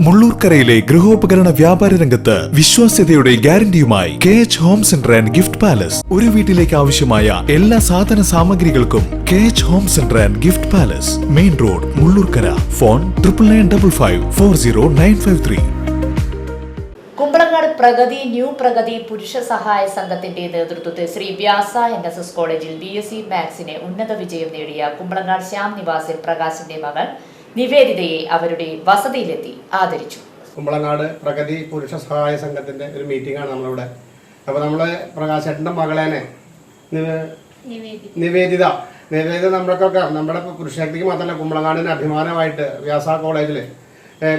മുള്ളൂർക്കരയിലെ ഗൃഹോപകരണ വ്യാപാര രംഗത്ത് വിശ്വാസ്യതയുടെ ഗ്യാരണ്ടിയുമായി K H home centre and gift palace ഒരു വീട്ടിലേക്ക് ആവശ്യമായ എല്ലാ സാധന സാമഗ്രികൾക്കും K H home centre and gift palace main road Mullurkara. Phone triple nine double five four zero nine five three Kumbalangad Pragathi new Pragathi പുരുഷ സഹായ സംഘത്തിന്റെ നേതൃത്വത്തിൽ Sree Vyasa N S S കോളേജിൽ ബി എസ് സി മാത്സിന് ഉന്നത വിജയം നേടിയ കുമ്പളങ്ങാട് ശ്യാം നിവാസിൽ പ്രകാശിന്റെ മകൾ നിവേദിതയെ അവരുടെ വസതിയിലെത്തി ആദരിച്ചു. കുമ്പളങ്ങാട് പ്രഗതി പുരുഷ സഹായ സംഘത്തിന്റെ ഒരു മീറ്റിംഗ് ആണ് നമ്മളിവിടെ. അപ്പൊ നമ്മൾ പ്രകാശേട്ടന്റെ മകളേനെ നിവേ- നിവേദിത. നിവേദിത. നമ്മളൊക്കെ നമ്മുടെ പുരുഷശക്തിക്ക് മാത്രമല്ല കുമ്പളങ്ങാടിന് അഭിമാനമായിട്ട് വ്യാസ കോളേജിൽ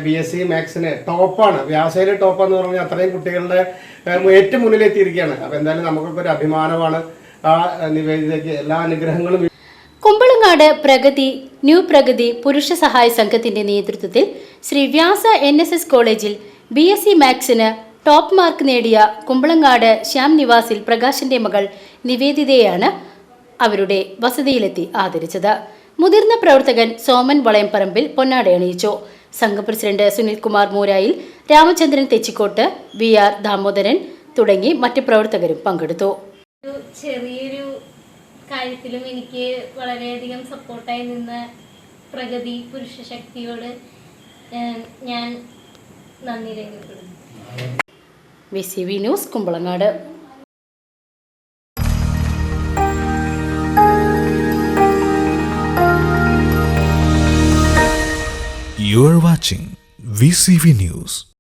ബി എസ് സി മാത്സിന് ടോപ്പാണ്. വ്യാസയിൽ ടോപ്പ് എന്ന് പറഞ്ഞാൽ അത്രയും കുട്ടികളുടെ ഏറ്റവും മുന്നിലെത്തിയിരിക്കുകയാണ്. അപ്പൊ എന്തായാലും നമുക്കൊക്കെ ഒരു അഭിമാനമാണ് ആ നിവേദിതയ്ക്ക് എല്ലാ അനുഗ്രഹങ്ങളും കുമ്പളങ്ങാട് പ്രഗതി ന്യൂ പ്രഗതി പുരുഷ സഹായ സംഘത്തിന്റെ നേതൃത്വത്തിൽ Sree Vyasa N S S കോളേജിൽ ബി എസ് സി മാത്സിന് ടോപ്പ് മാർക്ക് നേടിയ കുമ്പളങ്ങാട് ശ്യാം നിവാസിൽ പ്രകാശിന്റെ മകൾ നിവേദിതയാണ് അവരുടെ വസതിയിലെത്തി ആദരിച്ചത്. മുതിർന്ന പ്രവർത്തകൻ സോമൻ വളയംപറമ്പിൽ പൊന്നാടയണിയിച്ചു അണിയിച്ചു സംഘം president Sunilkumar Moorayil Ramachandran Thechikkottu V R Damodaran തുടങ്ങി മറ്റ് പ്രവർത്തകരും പങ്കെടുത്തു. ചെറിയൊരു കാര്യത്തിലും എനിക്ക് വളരെയധികം സപ്പോർട്ടായി നിന്ന പ്രഗതി പുരുഷ ശക്തിയോട് ഞാൻ നന്ദി രേഖപ്പെടുന്നു V C V news Kumbalangad You are watching VCV News.